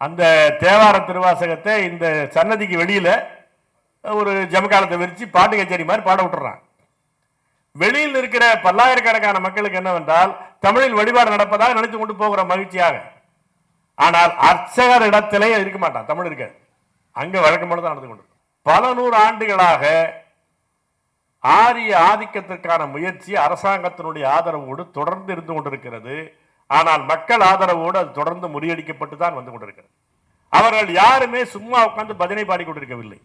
அந்த தேவார திருவாசகத்தை இந்த சன்னதிக்கு வெளியில் ஒரு ஜமக்காலத்தை விரித்து பாட்டு கச்சேரி மாதிரி பாட விட்டுறான் வெளியில் இருக்கிற பல்லாயிரக்கணக்கான மக்களுக்கு என்னவென்றால் தமிழில் வழிபாடு நடப்பதாக நினைத்து கொண்டு போகிற மகிழ்ச்சியாக. ஆனால் அர்ச்சகர் இடத்திலே இருக்க மாட்டான் தமிழ் இருக்காது. அங்கே வழக்கம் போல தான் நடந்து கொண்டு பல நூறு ஆண்டுகளாக ஆரிய ஆதிக்கத்திற்கான முயற்சி அரசாங்கத்தினுடைய ஆதரவோடு தொடர்ந்து இருந்து கொண்டிருக்கிறது. ஆனால் மக்கள் ஆதரவோடு அது தொடர்ந்து முறியடிக்கப்பட்டு தான் வந்து கொண்டிருக்கிறது. அவர்கள் யாருமே சும்மா உட்கார்ந்து பஜனை பாடிக்கொண்டிருக்கவில்லை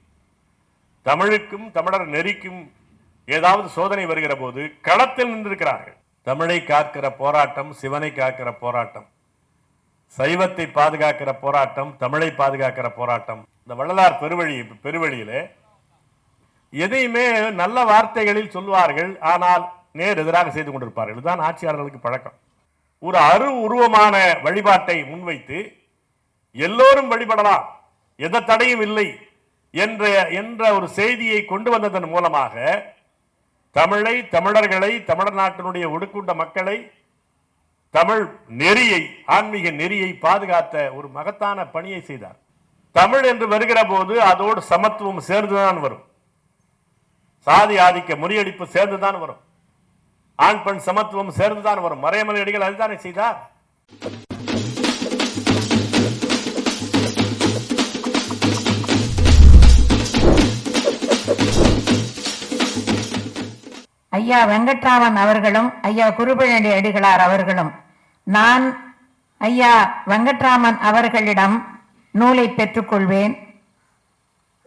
தமிழுக்கும் தமிழர் நெறிக்கும் ஏதாவது சோதனை வருகிற போது களத்தில் நின்றிருக்கிறார்கள். தமிழை காக்கிற போராட்டம் சிவனை காக்கிற போராட்டம் சைவத்தை பாதுகாக்கிற போராட்டம் தமிழை பாதுகாக்கிற போராட்டம் இந்த வள்ளலார் பெருவழி பெருவழியிலே எதையுமே நல்ல வார்த்தைகளில் சொல்வார்கள் ஆனால் நேர் எதிராக செய்து கொண்டிருப்பார்கள். இதுதான் ஆட்சியாளர்களுக்கு பழக்கம். ஒரு அரு உருவமான வழிபாட்டை முன்வைத்து எல்லோரும் வழிபடலாம். எந்த தடையும் இல்லை என்ற என்ற ஒரு செய்தியை கொண்டு வந்ததன் மூலமாக தமிழை தமிழர்களை தமிழர் நாட்டினுடைய ஒடுக்குண்ட மக்களை தமிழ் நெறியை ஆன்மீக நெறியை பாதுகாத்த ஒரு மகத்தான பணியை செய்தார். தமிழ் என்று வருகிற போது அதோடு சமத்துவம் சேர்ந்துதான் வரும். சாதி ஆதிக்க முறியடிப்பு சேர்ந்துதான் வரும். ஆண் பெண் சமத்துவம் சேர்ந்துதான் வரும். மறைமலை அடிகள் அதுதானே செய்தார்? ஐயா வெங்கட்ராமன் அவர்களும் ஐயா குருபழனி அடிகளார் அவர்களும் நான் ஐயா வெங்கட்ராமன் அவர்களிடம் நூலை பெற்றுக்கொள்வேன்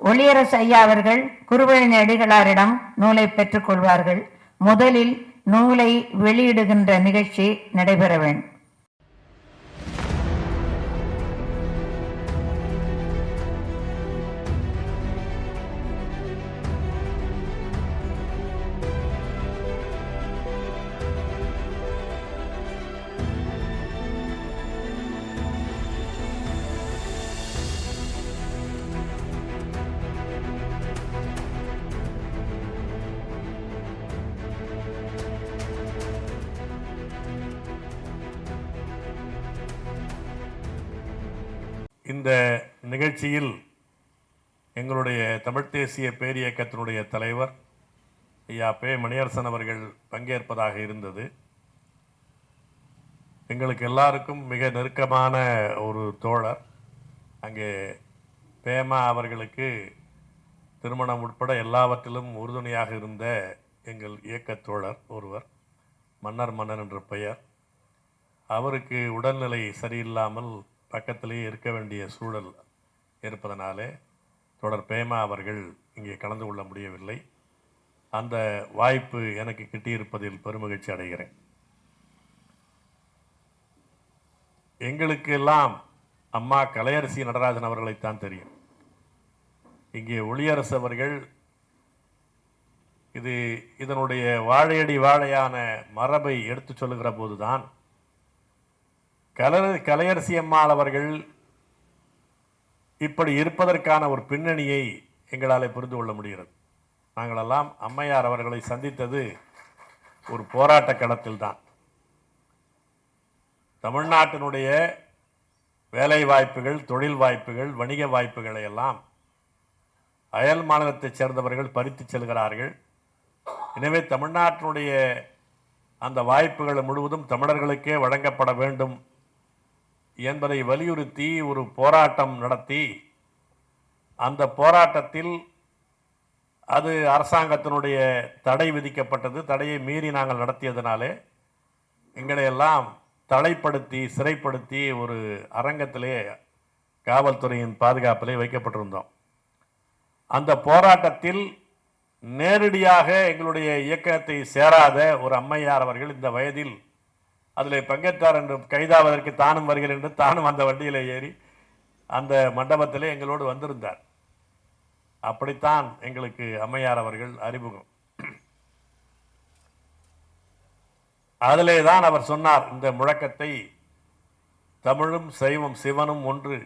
ஒளியரசு ஐயா அவர்கள் குருபழனி அடிகளாரிடம் நூலை பெற்றுக்கொள்வார்கள் முதலில் நூலை வெளியிடுகின்ற நிகழ்ச்சி நடைபெற வேண்டும். நிகழ்ச்சியில் எங்களுடைய தமிழ்த் தேசிய பேரியக்கத்தினுடைய தலைவர் ஐயா பே மணியரசன் அவர்கள் பங்கேற்பதாக இருந்தது. எங்களுக்கு எல்லாருக்கும் மிக நெருக்கமான ஒரு தோழர். அங்கே பேமா அவர்களுக்கு திருமணம் உட்பட எல்லாவற்றிலும் உறுதுணையாக இருந்த எங்கள் இயக்கத் தோழர் ஒருவர் மன்னர் மன்னன் என்ற பெயர். அவருக்கு உடல்நிலை சரியில்லாமல் பக்கத்திலேயே இருக்க வேண்டிய சூழல் இருப்பதனாலே தொடர் பேமா அவர்கள் இங்கே கலந்து கொள்ள முடியவில்லை. அந்த வாய்ப்பு எனக்கு கிட்டியிருப்பதில் பெருமகிழ்ச்சி அடைகிறேன். எங்களுக்கு எல்லாம் அம்மா கலையரசி நடராஜன் அவர்களைத்தான் தெரியும். இங்கே ஒளியரசு அவர்கள் இது இதனுடைய வாழையடி வாழையான மரபை எடுத்துச் சொல்லுகிற போதுதான் கலர் கலையரசி அம்மாள் அவர்கள் இப்படி இருப்பதற்கான ஒரு பின்னணியை எங்களால் புரிந்து கொள்ள முடிகிறது. நாங்களெல்லாம் அம்மையார் அவர்களை சந்தித்தது ஒரு போராட்ட களத்தில் தான். தமிழ்நாட்டினுடைய வேலை வாய்ப்புகள் தொழில் வாய்ப்புகள் வணிக வாய்ப்புகளை எல்லாம் அயல் மாநிலத்தைச் சேர்ந்தவர்கள் பறித்து செல்கிறார்கள். எனவே தமிழ்நாட்டினுடைய அந்த வாய்ப்புகள் முழுவதும் தமிழர்களுக்கே வழங்கப்பட வேண்டும் என்பதை வலியுறுத்தி ஒரு போராட்டம் நடத்தி அந்த போராட்டத்தில் அது அரசாங்கத்தினுடைய தடை விதிக்கப்பட்டது. தடையை மீறி நாங்கள் நடத்தியதனாலே எங்களையெல்லாம் தடைப்படுத்தி சிறைப்படுத்தி ஒரு அரங்கத்திலே காவல்துறையின் பாதுகாப்பிலே வைக்கப்பட்டிருந்தோம். அந்த போராட்டத்தில் நேரடியாக எங்களுடைய இயக்கத்தை சேராத ஒரு அம்மையார் அவர்கள் இந்த வயதில் அதில் பங்கேற்றார் என்று கைதாவதற்கு தானும் வருகிறேன் என்று தானும் அந்த வண்டியில் ஏறி அந்த மண்டபத்திலே எங்களோடு வந்திருந்தார். அப்படித்தான் எங்களுக்கு அம்மையார் அவர்கள் அறிமுகம். அதிலே தான் அவர் சொன்னார் இந்த முழக்கத்தை தமிழும் சைவம் சிவனும் ஒன்று.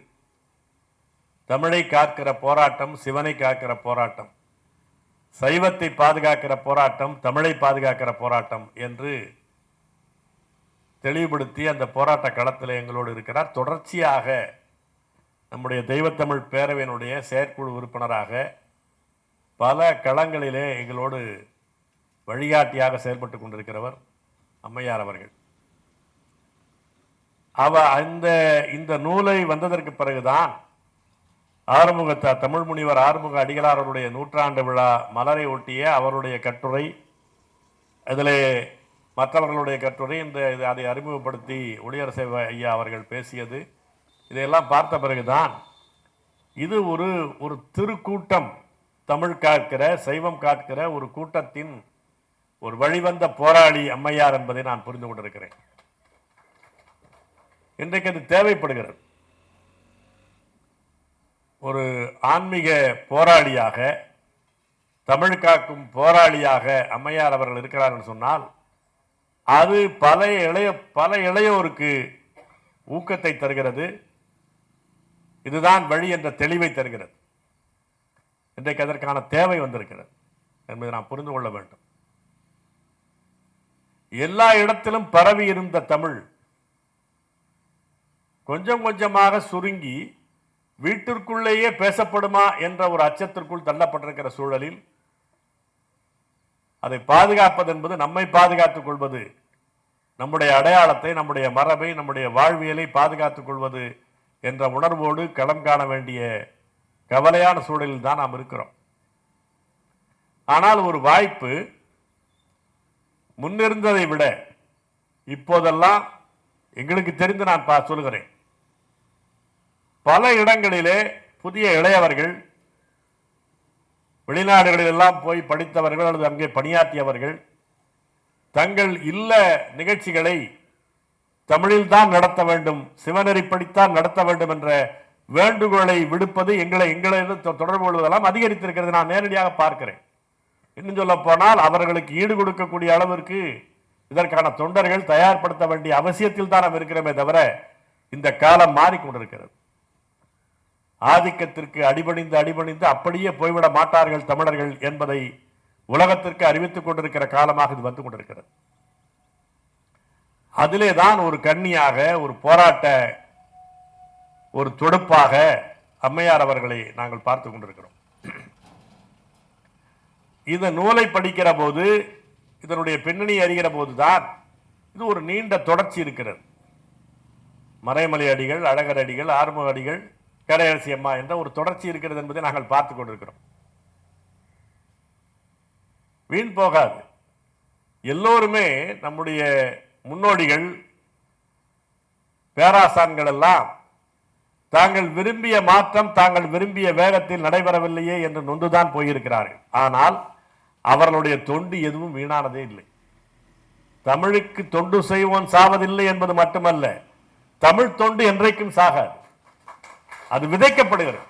தமிழை காக்கிற போராட்டம் சிவனை காக்கிற போராட்டம். சைவத்தை பாதுகாக்கிற போராட்டம் தமிழை பாதுகாக்கிற போராட்டம் என்று தெளிவுபடுத்தி அந்த போராட்ட களத்தில் எங்களோடு இருக்கிறார். தொடர்ச்சியாக நம்முடைய தெய்வத்தமிழ் பேரவையினுடைய செயற்குழு உறுப்பினராக பல களங்களிலே எங்களோடு வழிகாட்டியாக செயல்பட்டு கொண்டிருக்கிறவர் அம்மையார் அவர்கள். அவ அந்த இந்த நூலை வந்ததற்கு பிறகுதான் ஆறுமுக த- தமிழ் முனிவர் ஆறுமுக அடிகளார் அவருடைய நூற்றாண்டு விழா மலரை ஒட்டிய அவருடைய கட்டுரை அதிலே மற்றவர்களுடைய கட்டுரை இந்த இது அதை அறிமுகப்படுத்தி ஒளியரசு ஐயா அவர்கள் பேசியது இதையெல்லாம் பார்த்த பிறகுதான் இது ஒரு ஒரு திருக்கூட்டம். தமிழ் காக்கிற சைவம் காக்கிற ஒரு கூட்டத்தின் ஒரு வழிவந்த போராளி அம்மையார் என்பதை நான் புரிந்து கொண்டிருக்கிறேன். இன்றைக்கு அது தேவைப்படுகிறது. ஒரு ஆன்மீக போராளியாக தமிழ் காக்கும் போராளியாக அம்மையார் அவர்கள் இருக்கிறார்கள் சொன்னால் அது பல இளைய பல இளையோருக்கு ஊக்கத்தை தருகிறது. இதுதான் வழி என்ற தெளிவை தருகிறது. இன்றைக்கு அதற்கான தேவை வந்திருக்கிறது என்பதை நாம் புரிந்து கொள்ள வேண்டும். எல்லா இடத்திலும் பரவி இருந்த தமிழ் கொஞ்சம் கொஞ்சமாக சுருங்கி வீட்டிற்குள்ளேயே பேசப்படுமா என்ற ஒரு அச்சத்திற்குள் தள்ளப்பட்டிருக்கிற சூழலில் அதை பாதுகாப்பது என்பது நம்மை பாதுகாத்துக் கொள்வது. நம்முடைய அடையாளத்தை நம்முடைய மரபை நம்முடைய வாழ்வியலை பாதுகாத்துக் கொள்வது என்ற உணர்வோடு களம் காண வேண்டிய கவலையான சூழலில் தான் நாம் இருக்கிறோம். ஆனால் ஒரு வாய்ப்பு முன்னிருந்ததை விட இப்போதெல்லாம் எங்களுக்கு தெரிந்து நான் பா சொல்கிறேன் பல இடங்களிலே புதிய இளையவர்கள் வெளிநாடுகளில் எல்லாம் போய் படித்தவர்கள் அல்லது அங்கே பணியாற்றியவர்கள் தங்கள் இல்ல நிகழ்ச்சிகளை தமிழில் தான் நடத்த வேண்டும் சிவநெறிப்படித்தான் நடத்த வேண்டும் என்ற வேண்டுகோளை விடுப்பது எங்களை எங்களை தொ- தொடர்பு கொள்வதெல்லாம் அதிகரித்திருக்கிறது. நான் நேரடியாக பார்க்கிறேன். இன்னும் சொல்ல போனால் அவர்களுக்கு ஈடு கொடுக்கக்கூடிய அளவிற்கு இதற்கான தொண்டர்கள் தயார்படுத்த வேண்டிய அவசியத்தில் தான் நாம் இருக்கிறோமே தவிர இந்த காலம் மாறிக்கொண்டிருக்கிறது. ஆதிக்கத்திற்கு அடிபணிந்து அடிபணிந்து அப்படியே போய்விட மாட்டார்கள் தமிழர்கள் என்பதை உலகத்திற்கு அறிவித்துக் கொண்டிருக்கிற காலமாக இது வந்து கொண்டிருக்கிறது. அதிலே தான் ஒரு கண்ணியாக ஒரு போராட்ட ஒரு தொடுப்பாக அம்மையார் அவர்களை நாங்கள் பார்த்து கொண்டிருக்கிறோம். இந்த நூலை படிக்கிற போது இதனுடைய பின்னணி அறிகிற போதுதான் இது ஒரு நீண்ட தொடர்ச்சி இருக்கிறது. மறைமலை அடிகள் அழகர் அடிகள் ஆறுமுக அடிகள் கடையரசி அம்மா என்ற ஒரு தொடர்ச்சி இருக்கிறது என்பதை நாங்கள் பார்த்து கொண்டிருக்கிறோம். வீண் போகாது. எல்லோருமே நம்முடைய முன்னோடிகள் பேராசான்கள் எல்லாம் தாங்கள் விரும்பிய மாற்றம் தாங்கள் விரும்பிய வேகத்தில் நடைபெறவில்லையே என்று நொந்துதான் போயிருக்கிறார்கள். ஆனால் அவர்களுடைய தொண்டு எதுவும் வீணானதே இல்லை. தமிழுக்கு தொண்டு செய்வோன் சாவதில்லை என்பது மட்டுமல்ல தமிழ் தொண்டு என்றைக்கும் சாகாது. அது விதைக்கப்படுகிறது.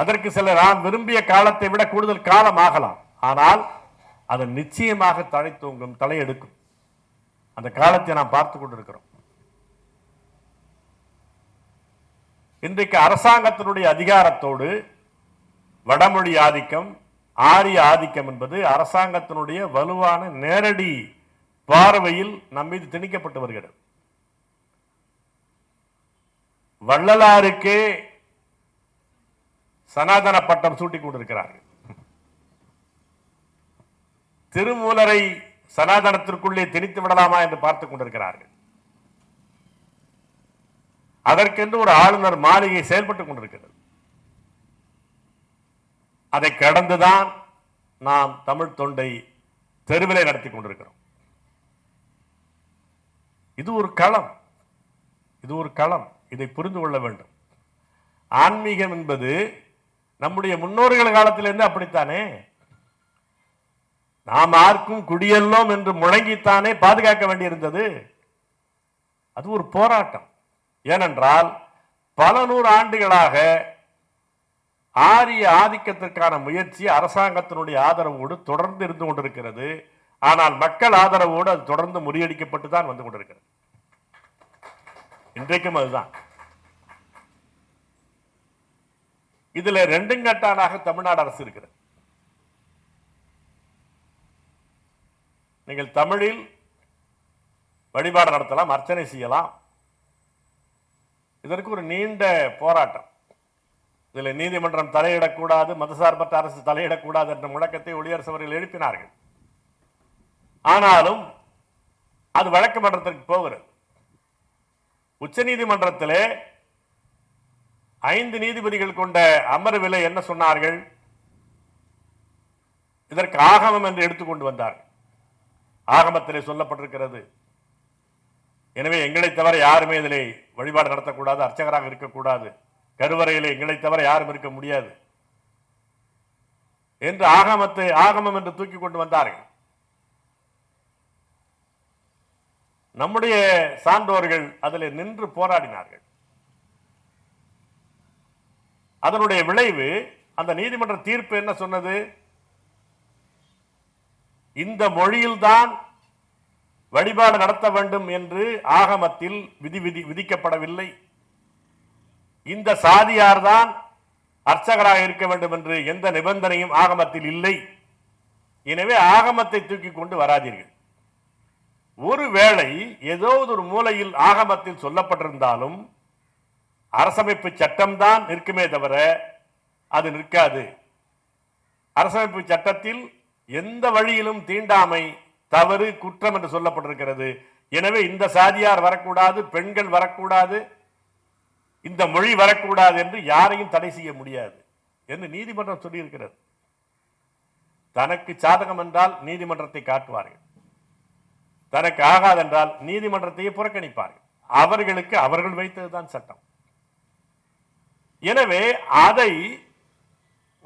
அதற்கு சில நான் விரும்பிய காலத்தை விட கூடுதல் காலம் ஆகலாம். ஆனால் அது நிச்சயமாக தலை தூங்கும் தலையெடுக்கும். அந்த காலத்தை நாம் பார்த்து கொண்டிருக்கிறோம். இன்றைக்கு அரசாங்கத்தினுடைய அதிகாரத்தோடு வடமொழி ஆதிக்கம் ஆரிய ஆதிக்கம் என்பது அரசாங்கத்தினுடைய வலுவான நேரடி பார்வையில் நம் மீது திணிக்கப்பட்டு வருகிறது. வள்ளலாருக்கே சனாதன பட்டம் சூட்டிக் கொண்டிருக்கிறார்கள். திருமூலரை சனாதனத்திற்குள்ளே திணித்து விடலாமா என்று பார்த்துக் கொண்டிருக்கிறார்கள். அதற்கென்று ஒரு ஆளுநர் மாளிகை செயல்பட்டுக் கொண்டிருக்கிறது. அதை கடந்துதான் நாம் தமிழ் தொண்டை தெருவிலே நடத்தி கொண்டிருக்கிறோம். இது ஒரு களம். இது ஒரு களம். இதை புரிந்து கொள்ள வேண்டும். ஆன்மீகம் என்பது நம்முடைய முன்னோர்கள் காலத்திலிருந்து அப்படித்தானே? நாம் ஆர்க்கும் குடியெல்லோம் என்று முழங்கித்தானே பாதுகாக்க வேண்டியிருந்தது? அது ஒரு போராட்டம். ஏனென்றால் பல நூறு ஆண்டுகளாக ஆரிய ஆதிக்கத்திற்கான முயற்சி அரசாங்கத்தினுடைய ஆதரவோடு தொடர்ந்து இருந்து கொண்டிருக்கிறது. ஆனால் மக்கள் ஆதரவோடு அது தொடர்ந்து முறியடிக்கப்பட்டு தான் வந்து கொண்டிருக்கிறது. இன்றைக்கும் அதுதான். இதுல ரெண்டும் கட்டானாக தமிழ்நாடு அரசு இருக்கிறது. நீங்கள் தமிழில் வழிபாடு நடத்தலாம் அர்ச்சனை செய்யலாம். இதற்கு ஒரு நீண்ட போராட்டம். இதில் நீதிமன்றம் தலையிடக்கூடாது மதசார்பற்ற அரசு தலையிடக்கூடாது என்ற முழக்கத்தை ஒளியரசு அவர்கள் எழுப்பினார்கள். ஆனாலும் அது வழக்கு மன்றத்திற்கு போகிறது. உச்சநீதிமன்றத்திலே ஐந்து நீதிபதிகள் கொண்ட அமர்வில் என்ன சொன்னார்கள்? இதற்கு ஆகமம் என்று எடுத்துக்கொண்டு வந்தார்கள் ஆகமத்திலே சொல்லப்பட்டிருக்கிறது. எனவே எங்களை தவிர யாருமே இதிலே வழிபாடு நடத்தக்கூடாது அர்ச்சகராக இருக்கக்கூடாது. கருவறையிலே எங்களை தவிர யாரும் இருக்க முடியாது. என்று ஆகமத்தை ஆகமம் என்று தூக்கி கொண்டு வந்தார்கள். நம்முடைய சான்றோர்கள் அதில் நின்று போராடினார்கள். அதனுடைய விளைவு அந்த நீதிமன்ற தீர்ப்பு என்ன சொன்னது? இந்த மொழியில்தான் வழிபாடு நடத்த வேண்டும் என்று ஆகமத்தில் விதி விதி விதிக்கப்படவில்லை. இந்த சாதியார்தான் அர்ச்சகராக இருக்க வேண்டும் என்று எந்த நிபந்தனையும் ஆகமத்தில் இல்லை. எனவே ஆகமத்தை தூக்கி கொண்டு வராதீர்கள். ஒருவேளை ஏதோ ஒரு மூலையில் ஆகமத்தில் சொல்லப்பட்டிருந்தாலும் அரசமைப்பு சட்டம்தான் நிற்குமே தவிர அது நிற்காது. அரசமைப்பு சட்டத்தில் எந்த வழியிலும் தீண்டாமை தவறு குற்றம் என்று சொல்லப்பட்டிருக்கிறது. எனவே இந்த சாதியார் வரக்கூடாது பெண்கள் வரக்கூடாது இந்த மொழி வரக்கூடாது என்று யாரையும் தடை செய்ய முடியாது என்று நீதிமன்றம் சொல்லியிருக்கிறது. தனக்கு சாதகம் என்றால் நீதிமன்றத்தை காட்டுவார்கள். தனக்கு ஆகாதென்றால் நீதிமன்றத்தையே புறக்கணிப்பார்கள். அவர்களுக்கு அவர்கள் வைத்ததுதான் சட்டம். எனவே அதை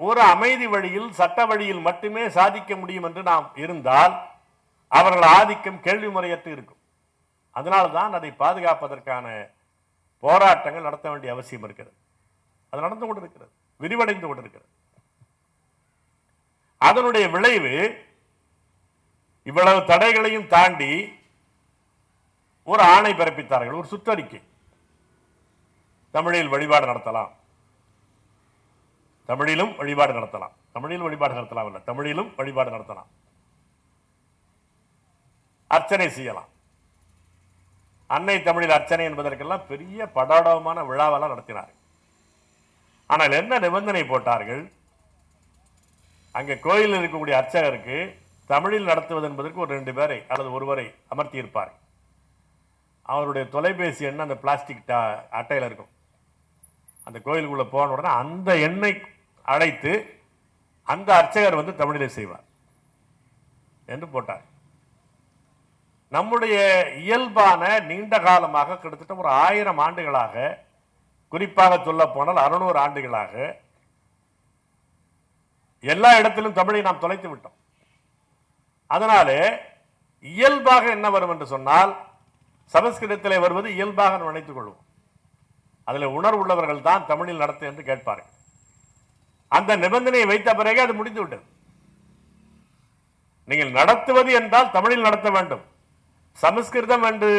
ஒரு அமைதி வழியில் சட்ட வழியில் மட்டுமே சாதிக்க முடியும் என்று நாம் இருந்தால் அவர்கள் ஆதிக்கம் கேள்வி முறையற்று இருக்கும். அதனால்தான் அதை பாதுகாப்பதற்கான போராட்டங்கள் நடத்த வேண்டிய அவசியம் இருக்கிறது. அது நடந்து கொண்டிருக்கிறது விரிவடைந்து கொண்டிருக்கிறது. அதனுடைய விளைவு இவ்வளவு தடைகளையும் தாண்டி ஒரு ஆணை பிறப்பித்தார்கள் ஒரு சுற்றறிக்கை. தமிழில் வழிபாடு நடத்தலாம். தமிழிலும் வழிபாடு நடத்தலாம். தமிழில் வழிபாடு நடத்தலாம் இல்ல தமிழிலும் வழிபாடு நடத்தலாம். அர்ச்சனை செய்யலாம். அன்னை தமிழில் அர்ச்சனை என்பதற்கெல்லாம் பெரிய படாடவமான விழாவெல்லாம் நடத்தினார்கள். ஆனால் என்ன நிபந்தனை போட்டார்கள்? அங்கே கோயிலில் இருக்கக்கூடிய அர்ச்சகருக்கு தமிழில் நடத்துவது என்பதற்கு ஒரு ரெண்டு பேரை அல்லது ஒருவரை அமர்த்தியிருப்பார். அவருடைய தொலைபேசி எண் அந்த பிளாஸ்டிக் டா- அட்டையில் இருக்கும். அந்த கோயிலுக்குள்ளே போன உடனே அந்த எண்ணை அழைத்து அந்த அர்ச்சகர் வந்து தமிழிலே செய்வார் என்று போட்டார். நம்முடைய இயல்பான நீண்ட காலமாக கிட்டத்தட்ட ஒரு ஆயிரம் ஆண்டுகளாக குறிப்பாக சொல்ல போனால் அறுநூறு ஆண்டுகளாக எல்லா இடத்திலும் தமிழை நாம் தொலைத்து விட்டோம். அதனாலே இயல்பாக என்ன வரும் என்று சொன்னால் சமஸ்கிருதத்திலே வருவது இயல்பாக நினைத்துக் கொள்வோம். அதில் உணர்வுள்ளவர்கள் தான் தமிழில் நடத்து என்று கேட்பார்கள். அந்த நிபந்தனையை வைத்த பிறகு அது முடிந்து விட்டது. நீங்கள் நடத்துவது என்றால் தமிழில் நடத்த வேண்டும். சமஸ்கிருதம் என்று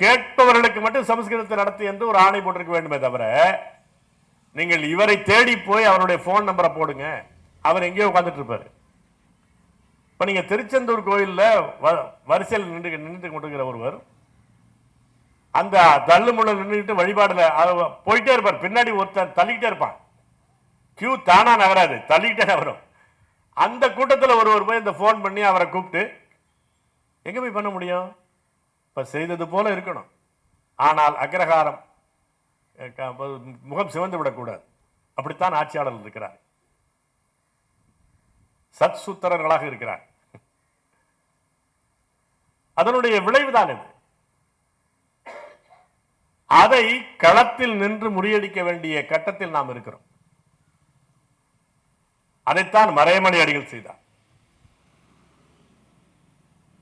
கேட்பவர்களுக்கு மட்டும் சமஸ்கிருதத்தை நடத்து என்று ஒரு ஆணை போட்டிருக்க வேண்டுமே தவிர நீங்கள் இவரை தேடி போய் அவருடைய ஃபோன் நம்பரை போடுங்க. அவர் எங்கேயோ உட்காந்துட்டு இருப்பாரு. இப்ப நீங்க திருச்செந்தூர் கோயில்ல வ- வரிசையில் நின்று நின்று கொண்டிருக்கிற ஒருவர் அந்த தள்ளுமுள்ள நின்றுட்டு வழிபாடுல போயிட்டே இருப்பார். பின்னாடி ஒருத்தர் தள்ளிக்கிட்டே இருப்பான். கியூ தானா நகராது தள்ளிக்கிட்டே நகரும். அந்த கூட்டத்தில் ஒருவர் போய் இந்த ஃபோன் பண்ணி அவரை கூப்பிட்டு எங்க போய் பண்ண முடியும்? இப்போ செய்தது போல இருக்கணும். ஆனால் அக்ரஹாரம் முகம் சிவந்து விடக்கூடாது. அப்படித்தான் ஆட்சியாளர் இருக்கிறார். சத் சூத்திரர்களாக இருக்கிறார். அதனுடைய விளைவுதான் இது. அதை களத்தில் நின்று முறியடிக்க வேண்டிய கட்டத்தில் நாம் இருக்கிறோம். அதைத்தான் மறைமணி அடிகள் செய்தார்.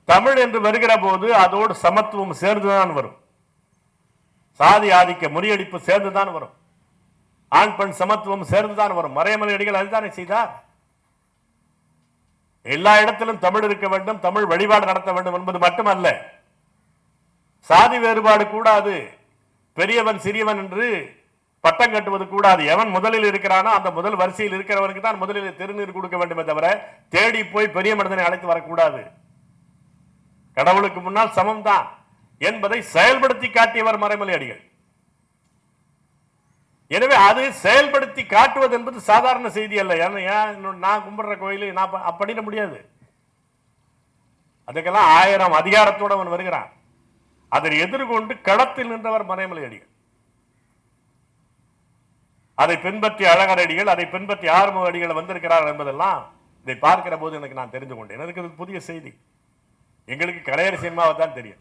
தமிழ் என்று வருகிற போது அதோடு சமத்துவம் சேர்ந்துதான் வரும். சாதி ஆதிக்க முறியடிப்பு சேர்ந்துதான் வரும். ஆண் பெண் சமத்துவம் சேர்ந்துதான் வரும். மறைமலை அடிகள் அதுதானே செய்தார்? எல்லா இடத்திலும் தமிழ் இருக்க வேண்டும் தமிழ் வழிபாடு நடத்த வேண்டும் என்பது மட்டுமல்ல. சாதி வேறுபாடு கூடாது. பெரியவன் சிறியவன் என்று பட்டம் கட்டுவது கூடாது. எவன் முதலில் இருக்கிறானோ அந்த முதல் வரிசையில் இருக்கிறவனுக்கு தான் முதலில் திருநீர் கொடுக்க வேண்டுமே தவிர தேடி போய் பெரிய மனிதனை அழைத்து வரக்கூடாது. கடவுளுக்கு முன்னால் சமம் தான் என்பதை செயல்படுத்தி காட்டியவர் மறைமலை அடிகள் எனவே அது செயல்படுத்தி காட்டுவது என்பது சாதாரண செய்தி அல்ல. ஏன்னா ஏன் நான் கும்பிடுற கோயில் நான் அப்படிட முடியாது. அதுக்கெல்லாம் ஆயிரம் அதிகாரத்தோடு அவன் வருகிறான். அதை எதிர்கொண்டு களத்தில் நின்றவர் மறைமலை அடிகள் அதை பின்பற்றி அழகர் அடிகள் அதை பின்பற்றி ஆறுமுக அடிகள் வந்திருக்கிறார் என்பதெல்லாம் இதை பார்க்கிற போது எனக்கு நான் தெரிந்து கொண்டேன். எனக்கு இது புதிய செய்தி. எங்களுக்கு கலையரசி சினிமாவை தான் தெரியும்.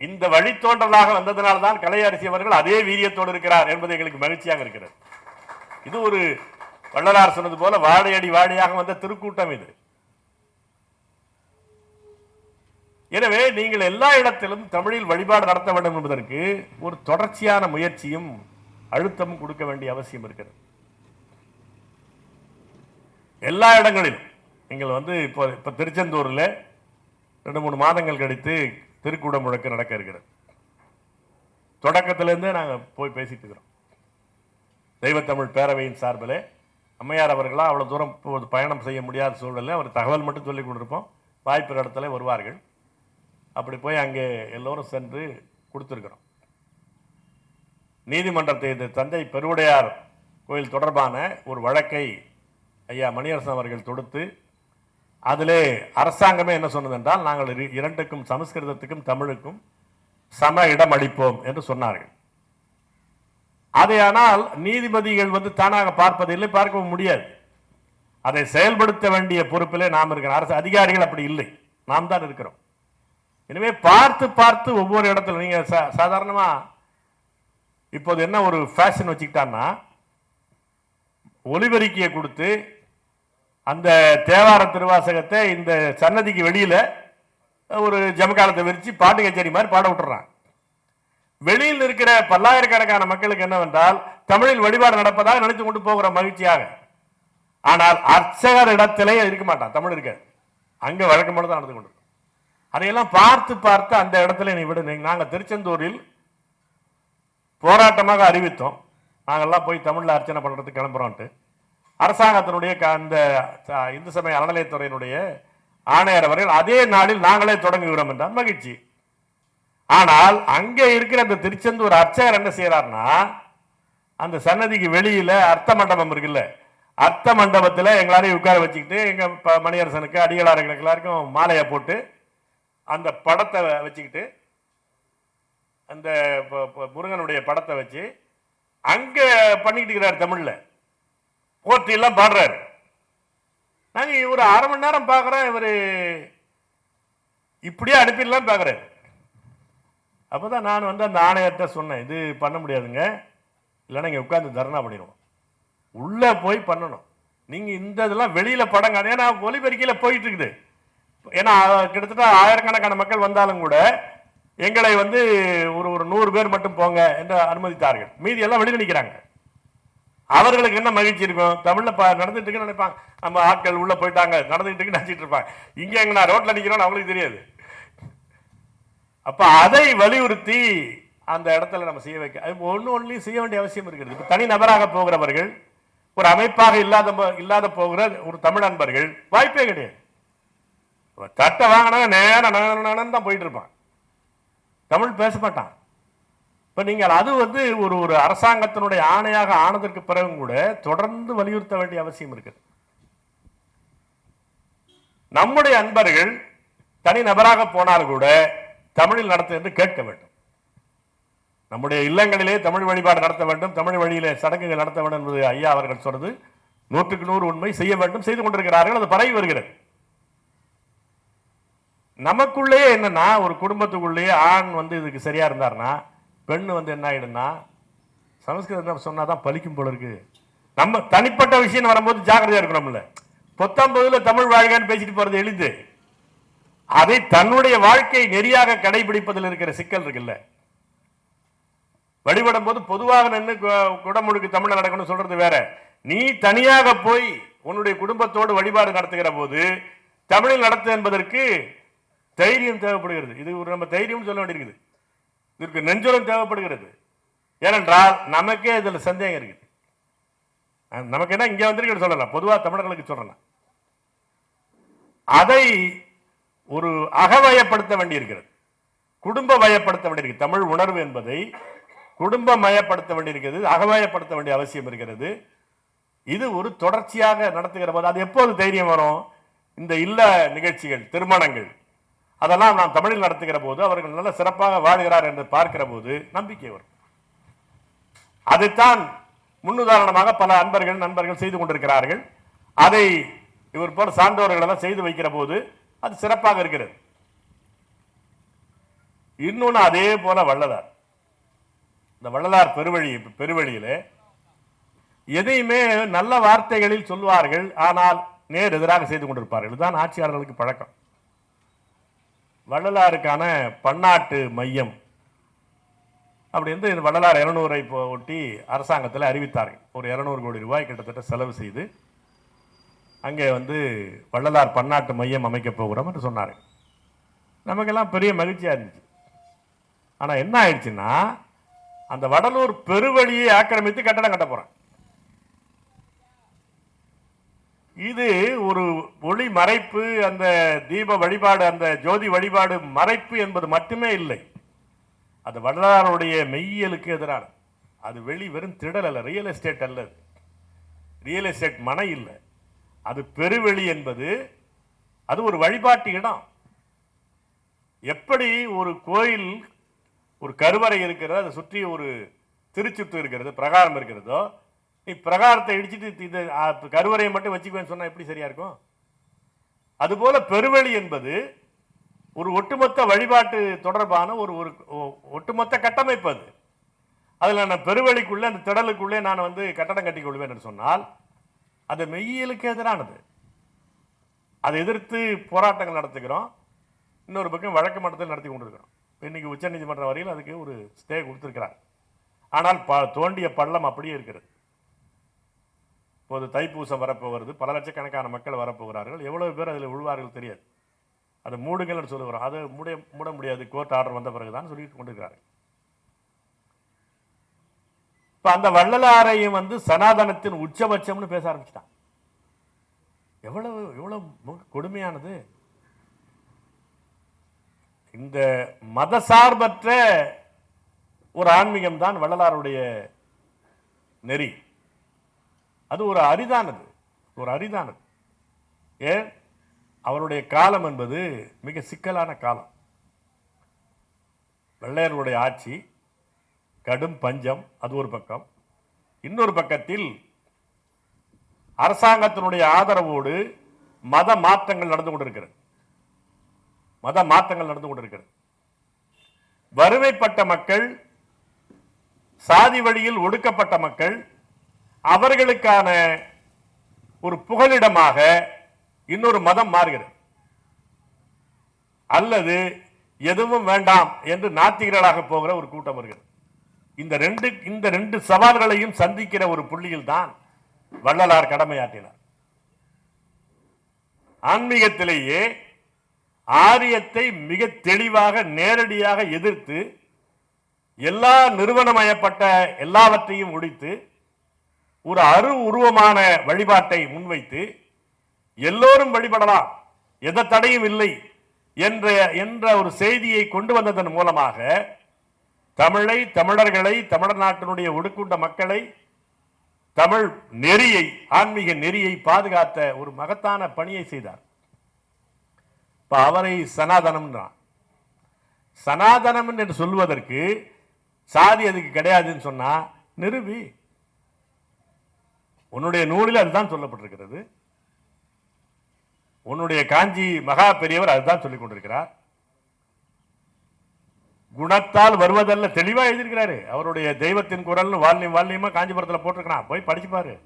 இந்த வழித்தோன்றலாக வந்ததனால தான் கலையரசி அவர்கள் அதே வீரியத்தோடு இருக்கிறார் என்பது எங்களுக்கு மகிழ்ச்சியாக இருக்கிறது. இது ஒரு வள்ளலார் சொன்னது போல வாழையடி வாழையாக வந்த திருக்கூட்டம் இது. எனவே நீங்கள் எல்லா இடத்திலும் தமிழில் வழிபாடு நடத்த வேண்டும் என்பதற்கு ஒரு தொடர்ச்சியான முயற்சியும் அழுத்தமும் கொடுக்க வேண்டிய அவசியம் இருக்கிறது. எல்லா இடங்களிலும் நீங்கள் வந்து இப்போ இப்போ திருச்செந்தூரில் ரெண்டு மூணு மாதங்கள் கழித்து திருக்கூட முழக்கு நடக்க இருக்கிறது. தொடக்கத்திலேருந்தே நாங்கள் போய் பேசிட்டு இருக்கிறோம். தெய்வத்தமிழ் பேரவையின் சார்பில் அம்மையார் அவர்களாக அவ்வளோ தூரம் பயணம் செய்ய முடியாத சூழலில் அவர் தகவல் மட்டும் சொல்லிக் கொண்டிருப்போம். வாய்ப்பு இடத்துல வருவார்கள். அப்படி போய் அங்கே எல்லோரும் சென்று கொடுத்துருக்குறோம். நீதிமன்றத்தை இந்த தஞ்சை பெருவுடையார் கோயில் தொடர்பான ஒரு வழக்கை ஐயா மணியரசன் அவர்கள் தொடுத்து அதிலே அரசாங்கமே என்ன சொன்னது என்றால் நாங்கள் இரண்டுக்கும் சமஸ்கிருதத்துக்கும் தமிழுக்கும் சம இடம் அளிப்போம் என்று சொன்னார்கள். அதை ஆனால் நீதிபதிகள் வந்து தானாக பார்ப்பதில்லை பார்க்கவும் முடியாது. அதை செயல்படுத்த வேண்டிய பொறுப்பிலே நாம் இருக்கிறோம். அரசு அதிகாரிகள் அப்படி இல்லை. நாம் தான் இருக்கிறோம். எனவே பார்த்து பார்த்து ஒவ்வொரு இடத்துல நீங்கள் சா- சாதாரணமாக இப்போது என்ன ஒரு ஃபேஷன் வச்சுக்கிட்டான்னா ஒலிபெருக்கியை கொடுத்து அந்த தேவார திருவாசகத்தை இந்த சன்னதிக்கு வெளியில் ஒரு ஜமக்காலத்தை விரித்து பாட்டு கச்சேரி மாதிரி பாட விட்டுறான் வெளியில் இருக்கிற பல்லாயிரக்கணக்கான மக்களுக்கு என்னவென்றால் தமிழில் வழிபாடு நடப்பதாக நினைத்து கொண்டு போகிற மகிழ்ச்சியாக. ஆனால் அர்ச்சகர் இடத்திலே இருக்க மாட்டான் தமிழ் இருக்காது. அங்கே வழக்கம் போல தான் நடந்து கொண்டு அதையெல்லாம் பார்த்து பார்த்து அந்த இடத்துல நீ விடு. நாங்கள் திருச்செந்தூரில் போராட்டமாக அறிவித்தோம். நாங்கள்லாம் போய் தமிழில் அர்ச்சனை பண்ணுறதுக்கு கிளம்புறோம்ட்டு அரசாங்கத்தினுடைய க- அந்த இந்து சமய அறநிலையத்துறையினுடைய ஆணையர் அவர்கள் அதே நாளில் நாங்களே தொடங்குகிறோம் என்றார். மகிழ்ச்சி. ஆனால் அங்கே இருக்கிற அந்த திருச்செந்தூர் அர்ச்சகர் என்ன செய்யறாருன்னா அந்த சன்னதிக்கு வெளியில அர்த்த மண்டபம் இருக்குல்ல அர்த்த மண்டபத்தில் எங்களாரையும் உட்கார வச்சுக்கிட்டு எங்கள் ப- மணியரசனுக்கு அடிகளார்களுக்கு எல்லாருக்கும் மாலையை போட்டு அந்த படத்தை வச்சுக்கிட்டு அந்த ப- முருகனுடைய படத்தை வச்சு அங்கே பண்ணிக்கிட்டு இருக்கிறார் தமிழில். போற்றி எல்லாம் பாடுறாரு. நாங்கள் இவர் அரை மணி நேரம் பார்க்குறோம் இவர் இப்படியே அனுப்பிடலாம் பார்க்குறாரு. அப்பதான் நான் வந்து அந்த ஆணையர்கிட்ட சொன்னேன் இது பண்ண முடியாதுங்க. இல்லைன்னா இங்கே உட்காந்து தர்ணா பண்ணிடுவோம். உள்ளே போய் பண்ணணும். நீங்கள் இந்த இதெல்லாம் வெளியில் படங்க ஏன்னா ஒலிபெருக்கியில் போயிட்டு இருக்குது ஏன்னா கிட்டத்தட்ட ஆயிரக்கணக்கான மக்கள் வந்தாலும் கூட எங்களை வந்து ஒரு ஒரு நூறு பேர் மட்டும் போங்க என்று அனுமதித்தார்கள். மீதி எல்லாம் வெளியில் நிற்கிறாங்க அவர்களுக்கு என்ன மகிழ்ச்சி இருக்கும்? தமிழ்ல பா நடந்துட்டு இருக்குன்னு நினைப்பாங்க. நம்ம ஆட்கள் உள்ள போயிட்டாங்க நடந்துட்டு இருக்கு நினைச்சிட்டு இருப்பாங்க. இங்க எங்க நான் ரோட்ல நிக்கிறோம்னு அவங்களுக்கு தெரியாது. அப்ப அதை வலியுறுத்தி அந்த இடத்துல நம்ம செய்ய வைக்க அது ஒண்ணு ஒன்றையும் செய்ய வேண்டிய அவசியம் இருக்கிறது. இப்ப தனி நபராக போகிறவர்கள் ஒரு அமைப்பாக இல்லாத இல்லாத போகிற ஒரு தமிழ் அன்பர்கள் வாய்ப்பே கிடையாது. தட்டை வாங்கினா நேரம் தான் போயிட்டு இருப்பான். தமிழ் பேச மாட்டான். இப்போ நீங்கள் அது வந்து ஒரு ஒரு அரசாங்கத்தினுடைய ஆணையாக ஆனதற்கு பிறகும் கூட தொடர்ந்து வலியுறுத்த வேண்டிய அவசியம் இருக்குது. நம்முடைய அன்பர்கள் தனி நபராக போனால் கூட தமிழில் நடத்து என்று கேட்க வேண்டும். நம்முடைய இல்லங்களிலே தமிழ் வழிபாடு நடத்த வேண்டும். தமிழ் வழியிலே சடங்குகள் நடத்த வேண்டும் என்பது ஐயா அவர்கள் சொன்னது. நூற்றுக்கு நூறு உண்மை செய்ய வேண்டும். செய்து கொண்டிருக்கிறார்கள். அது பரவி வருகிறது. நமக்குள்ளேயே என்னன்னா ஒரு குடும்பத்துக்குள்ளேயே ஆண் வந்து இதுக்கு சரியா இருந்தாருன்னா பெண் வந்து என்ன ஆகிடும்னா சமஸ்கிருதம் சொன்னால் தான் பலிக்கும் போல இருக்குது நம்ம தனிப்பட்ட விஷயம் வரும்போது ஜாக்கிரதையா இருக்கணும்ல. பொத்தாம்பதுல தமிழ் வாழ்க்கைன்னு பேசிட்டு போகிறது எளிது. அதை தன்னுடைய வாழ்க்கை நெறியாக கடைபிடிப்பதில் இருக்கிற சிக்கல் இருக்குல்ல. வழிபடும் போது பொதுவாக நின்று குடமுழுக்கு தமிழ் நடக்கணும்னு சொல்றது வேற. நீ தனியாக போய் உன்னுடைய குடும்பத்தோடு வழிபாடு நடத்துகிற போது தமிழில் நடத்து என்பதற்கு தைரியம் தேவைப்படுகிறது. இது ஒரு நம்ம தைரியம்னு சொல்ல வேண்டியிருக்குது. இதற்கு நெஞ்சுரம் தேவைப்படுகிறது. ஏனென்றால் நமக்கே இதுல சந்தேகம் இருக்குது. நமக்கு என்ன இங்க வந்திருக்கு சொல்லலாம். பொதுவா தமிழர்களுக்கு சொல்லலாம். அதை ஒரு அகவயப்படுத்த வேண்டியிருக்கிறது. குடும்ப வயப்படுத்த வேண்டியிருக்கு தமிழ் உணர்வு என்பதை குடும்பமயப்படுத்த வேண்டியிருக்கிறது. அகவயப்படுத்த வேண்டிய அவசியம் இருக்கிறது. இது ஒரு தொடர்ச்சியாக நடத்துகிற போது அது எப்போது தைரியம் வரும்? இந்த இல்ல நிகழ்ச்சிகள் திருமணங்கள். அதெல்லாம் நாம் தமிழில் நடத்துகிற போது அவர்கள் நல்ல சிறப்பாக வாழ்கிறார் என்று பார்க்கிற போது நம்பிக்கை வரும். அதைத்தான் முன்னுதாரணமாக பல அன்பர்கள் நண்பர்கள் செய்து கொண்டிருக்கிறார்கள். அதை இவர் போல சான்றோர்கள் எல்லாம் செய்து வைக்கிற போது அது சிறப்பாக இருக்கிறது. இன்னொன்னு அதே போல வள்ளலார். இந்த வள்ளலார் பெருவழி பெருவழியிலே எதையுமே நல்ல வார்த்தைகளில் சொல்வார்கள் ஆனால் நேர் எதிராக செய்து கொண்டிருப்பார்கள். இதுதான் ஆட்சியாளர்களுக்கு பழக்கம். வள்ளலாருக்கான பன்னாட்டு மையம் அப்படி வந்து இந்த வள்ளலார் இரநூறை ஒட்டி அரசாங்கத்தில் அறிவித்தார்கள் ஒரு இரநூறு கோடி ரூபாய் கிட்டத்தட்ட செலவு செய்து அங்கே வந்து வள்ளலார் பன்னாட்டு மையம் அமைக்கப் போகிறோம் என்று சொன்னார்கள் நமக்கெல்லாம் பெரிய மகிழ்ச்சியாக இருந்துச்சு. ஆனால் என்ன ஆயிடுச்சுன்னா அந்த வடலூர் பெருவழியை ஆக்கிரமித்து கட்டடம் கட்ட போகிறாங்க இது ஒரு ஒளி மறைப்பு அந்த தீப வழிபாடு அந்த ஜோதி வழிபாடு மறைப்பு என்பது மட்டுமே இல்லை. அது வள்ளலாருடைய மெய்யியலுக்கு எதிரான. அது வெளி வெறும் திடல் அல்ல ரியல் எஸ்டேட் அல்ல ரியல் எஸ்டேட் மனை இல்லை. அது பெருவெளி என்பது அது ஒரு வழிபாட்டு இடம். எப்படி ஒரு கோயில் ஒரு கருவறை இருக்கிறது அதை சுற்றி ஒரு திருச்சுத்து இருக்கிறது பிரகாரம் இருக்கிறதோ நீ பிரகாரத்தை இடிச்சிட்டு இது கருவறையை மட்டும் வச்சுக்குவேன்னு சொன்னால் எப்படி சரியா இருக்கும்? அதுபோல பெருவெளி என்பது ஒரு ஒட்டுமொத்த வழிபாட்டு தொடர்பான ஒரு ஒரு ஒ- ஒட்டுமொத்த கட்டமைப்பு அது. அதில் நான் பெருவழிக்குள்ளே அந்த திடலுக்குள்ளே நான் வந்து கட்டடம் கட்டி கொள்வேன் என்று சொன்னால் அது மெய்யியலுக்கு எதிரானது. அதை எதிர்த்து போராட்டங்கள் நடத்துகிறோம். இன்னொரு பக்கம் வழக்கு மட்டத்தில் நடத்தி கொண்டிருக்கிறோம். இன்னைக்கு உச்சநீதிமன்றம் வரையில் அதுக்கு ஒரு ஸ்டே கொடுத்துருக்கிறார். ஆனால் ப தோண்டிய பள்ளம் அப்படியே இருக்கிறது. இப்போது தைப்பூசம் வரப்போகிறது பல லட்சக்கணக்கான மக்கள் வரப்போகிறார்கள். எவ்வளோ பேர் அதில் விழுவார்கள் தெரியாது. அதை மூடுங்கள்னு சொல்லுகிறோம் அதை மூட மூட முடியாது. கோர்ட் ஆர்டர் வந்த பிறகு தான் சொல்லிட்டு கொண்டிருக்கிறார்கள். இப்போ அந்த வள்ளலாரையும் வந்து சனாதனத்தின் உச்சபட்சம்னு பேச ஆரம்பிச்சிட்டான். எவ்வளவு எவ்வளோ மு- கொடுமையானது. இந்த மதசார்பற்ற ஒரு ஆன்மீகம் தான் வள்ளலாருடைய நெறி. அது ஒரு அரிதானது. ஒரு அரிதானது. ஏன்? அவருடைய காலம் என்பது மிக சிக்கலான காலம். வெள்ளையர்களுடைய ஆட்சி கடும் பஞ்சம் அது ஒரு பக்கம். இன்னொரு பக்கத்தில் அரசாங்கத்தினுடைய ஆதரவோடு மத மாற்றங்கள் நடந்து கொண்டிருக்கிறது. மத மாற்றங்கள் நடந்து கொண்டிருக்கிறது. வறுமைப்பட்ட மக்கள் சாதி வழியில் ஒடுக்கப்பட்ட மக்கள் அவர்களுக்கான ஒரு புகலிடமாக இன்னொரு மதம் மாறுகிறது. அல்லது எதுவும் வேண்டாம் என்று நாத்திகர்களாக போகிற ஒரு கூட்டம் வருகிறது. இந்த ரெண்டு இந்த ரெண்டு சவால்களையும் சந்திக்கிற ஒரு புள்ளியில் தான் வள்ளலார் கடமையாற்றினார். ஆன்மீகத்திலேயே ஆரியத்தை மிக தெளிவாக நேரடியாக எதிர்த்து எல்லா நிறுவனமயப்பட்ட எல்லாவற்றையும் ஒழித்து ஒரு அரு உருவமான வழிபாட்டை முன்வைத்து எல்லோரும் வழிபடலாம். எந்த தடையும் இல்லை என்ற என்ற ஒரு செய்தியை கொண்டு வந்ததன் மூலமாக தமிழை தமிழர்களை தமிழர் நாட்டினுடைய ஒடுக்குண்ட மக்களை தமிழ் நெறியை ஆன்மீக நெறியை பாதுகாத்த ஒரு மகத்தான பணியை செய்தார். இப்போ அவரை சனாதனம் சனாதனம் என்று சொல்வதற்கு சாதி அதுக்கு கிடையாதுன்னு சொன்னா நிறுவி. உன்னுடைய நூலில் அதுதான் சொல்லப்பட்டிருக்கிறது. உன்னுடைய காஞ்சி மகா பெரியவர் அதுதான் சொல்லிக் கொண்டிருக்கிறார். குணத்தால் வருவதல்ல தெளிவா எழுதியிருக்கிறாரு. அவருடைய தெய்வத்தின் குரல்னு வால்யம் வால்யமா காஞ்சிபுரத்தில் போட்டிருக்கிறான். போய் படிச்சுப்பாரு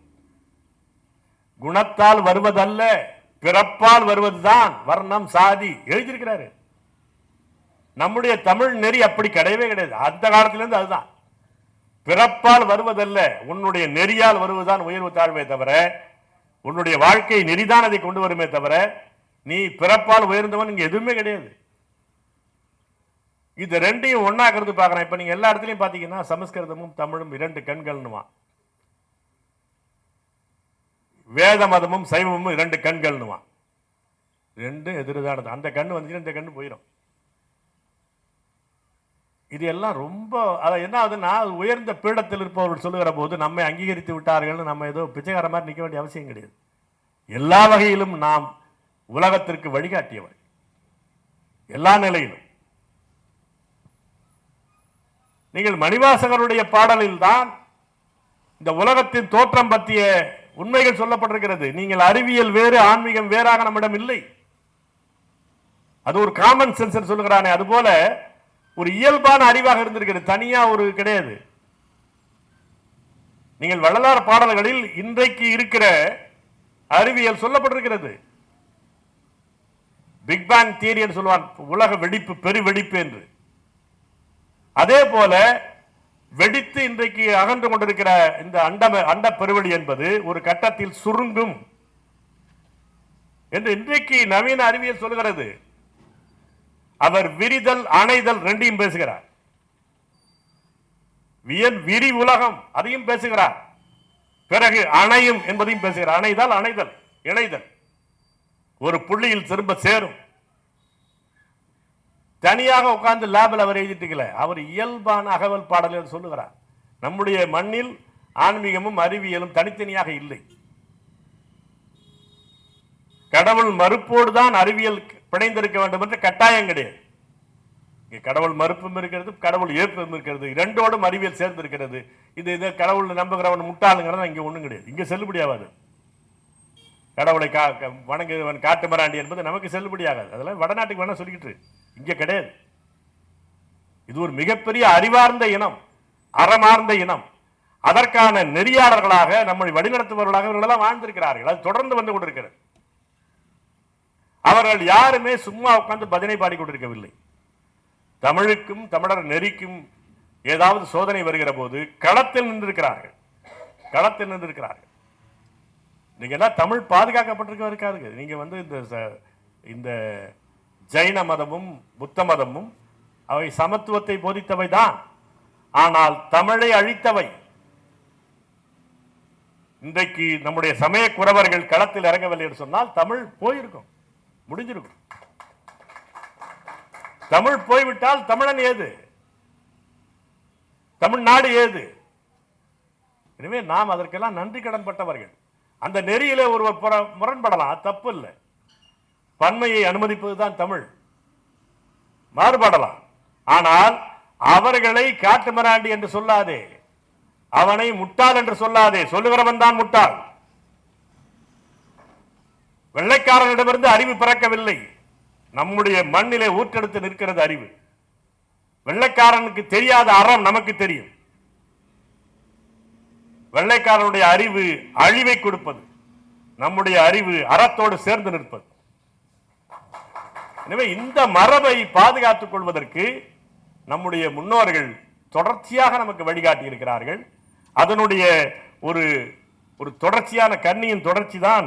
குணத்தால் வருவதல்ல பிறப்பால் வருவதுதான் வர்ணம் சாதி எழுதியிருக்கிறாரு. நம்முடைய தமிழ் நெறி அப்படி கிடையவே கிடையாது. அந்த காலத்துலேருந்து அதுதான். பிறப்பால் வருவதல்ல உன்னுடைய நெறியால் வருவதுதான் உயர்வு தாழ்வே தவிர உன்னுடைய வாழ்க்கை நெறிதான் அதை கொண்டு வருமே தவிர நீ பிறப்பால் உயர்ந்தவன் இங்கே எதுவுமே கிடையாது. இது ரெண்டையும் ஒண்ணாக்குறது பார்க்கறேன். இப்போ நீங்கள் எல்லா இடத்துலையும் பார்த்தீங்கன்னா சமஸ்கிருதமும் தமிழும் இரண்டு கண்கள்னுவான். வேத மதமும் சைவமும் இரண்டு கண்கள்னுவான். ரெண்டும் எதிர்தானது அந்த கண் வந்துச்சுன்னா இந்த கண்ணு போயிடும் இது எல்லாம் ரொம்ப அதை என்ன ஆகுதுன்னா உயர்ந்த பீடத்தில் இருப்பவர்கள் சொல்லுகிற போது நம்மை அங்கீகரித்து விட்டார்கள்னு நம்ம ஏதோ பிச்சைக்கார மாதிரி நிற்க வேண்டிய அவசியம் கிடையாது. எல்லா வகையிலும் நாம் உலகத்திற்கு வழிகாட்டியவர் எல்லா நிலையிலும். நீங்கள் மணிவாசகருடைய பாடலில் தான் இந்த உலகத்தின் தோற்றம் பற்றிய உண்மைகள் சொல்லப்பட்டிருக்கிறது. நீங்கள் அறிவியல் வேறு ஆன்மீகம் வேறாக நம்மிடம் இல்லை. அது ஒரு காமன் சென்ஸ் சொல்லுகிறானே. அதுபோல ஒரு இயல்பான அறிவாக இருந்திருக்கிறது. தனியா ஒரு கிடையாது. நீங்கள் வள்ளலார் பாடல்களில் இன்றைக்கு இருக்கிற அறிவியல் சொல்லப்பட்டிருக்கிறது. பிக் பேங் தியரி என்று சொல்லுவான் உலக வெடிப்பு பெரு வெடிப்பு என்று. அதே போல வெடித்து இன்றைக்கு அகன்று கொண்டிருக்கிற இந்த அண்ட அண்ட பெருவெளி என்பது ஒரு கட்டத்தில் சுருங்கும் என்று இன்றைக்கு நவீன அறிவியல் சொல்லுகிறது. அவர் விரிதல் அணைதல் ரெண்டையும் பேசுகிறார். வியல் விரி உலகம் அதையும் பேசுகிறார். பிறகு அணையும் என்பதையும் பேசுகிறார். அணைதல் அணைதல் இணைதல். ஒரு புள்ளியில் திரும்ப சேரும். தனியாக உட்கார்ந்து லேபில் அவர் எழுதிட்டுக்கல. அவர் இயல்பான அகவல் பாடல் என்று சொல்லுகிறார். நம்முடைய மண்ணில் ஆன்மீகமும் அறிவியலும் தனித்தனியாக இல்லை. கடவுள் மறுப்போடு தான் அறிவியல் பிணைந்திருக்க வேண்டும் என்று கட்டாயம் கிடையாது. இங்க கடவுள் மறுப்பும் இருக்கிறது கடவுள் ஏற்பும் இருக்கிறது. இரண்டோடும் அறிவியல் சேர்ந்திருக்கிறது. இது இதை கடவுள் நம்புகிறவன் முட்டாளுங்கிறது இங்க ஒன்றும் கிடையாது. இங்க செல்லுபடியாகாது கடவுளை கா க- காட்டு மராண்டி என்பது நமக்கு செல்லுபடியாகாது அதெல்லாம் வடநாட்டுக்கு வேணால் சொல்லிக்கிட்டு இங்க கிடையாது. இது ஒரு மிகப்பெரிய அறிவார்ந்த இனம் அறமார்ந்த இனம். அதற்கான நெறியாளர்களாக நம்மை வழிநடத்துபவர்களாக இவர்களெல்லாம் வாழ்ந்திருக்கிறார்கள். அது தொடர்ந்து வந்து கொண்டிருக்கிறது. அவர்கள் யாருமே சும்மா உட்கார்ந்து பஜனை பாடிக்கொண்டிருக்கவில்லை தமிழுக்கும் தமிழர் நெறிக்கும் ஏதாவது சோதனை வருகிற போது களத்தில் நின்றிருக்கிறார்கள். களத்தில் நின்றிருக்கிறார்கள். நீங்க எல்லாம் தமிழ் பாதுகாக்கப்பட்டிருக்க இருக்காருங்க. நீங்க வந்து இந்த ச- இந்த ஜைன மதமும் புத்த மதமும் அவை சமத்துவத்தை போதித்தவை தான். ஆனால் தமிழை அழித்தவை. இன்றைக்கு நம்முடைய சமய குறவர்கள் களத்தில் இறங்கவில்லை என்று சொன்னால் தமிழ் போயிருக்கும். முடிஞ்சிருக்கும் தமிழ் போய்விட்டால் தமிழன் ஏது? தமிழ்நாடு ஏது? எனவே நாம் அதற்கெல்லாம் நன்றி கடன் பட்டவர்கள். அந்த நெறியிலே ஒருவர் முரண்படலாம் தப்பு இல்லை பன்மையை அனுமதிப்பதுதான் தமிழ். மாறுபடலாம். ஆனால் அவர்களை காட்டுமிராண்டி என்று சொல்லாதே. அவனை முட்டாள் என்று சொல்லாதே. சொல்லுகிறவன் தான் முட்டாள். வெள்ளைக்காரனிடமிருந்து அறிவு பிறக்கவில்லை. நம்முடைய மண்ணிலே ஊற்றெடுத்து நிற்கிறது அறிவு. வெள்ளைக்காரனுக்கு தெரியாத அறம் நமக்கு தெரியும். வெள்ளைக்காரனுடைய அறிவு அழிவை கொடுப்பது. நம்முடைய அறிவு அறத்தோடு சேர்ந்து நிற்பது. எனவே இந்த மரபை பாதுகாத்துக் கொள்வதற்கு நம்முடைய முன்னோர்கள் தொடர்ச்சியாக நமக்கு வழிகாட்டி இருக்கிறார்கள். அதனுடைய ஒரு ஒரு தொடர்ச்சியான கண்ணியின் தொடர்ச்சி தான்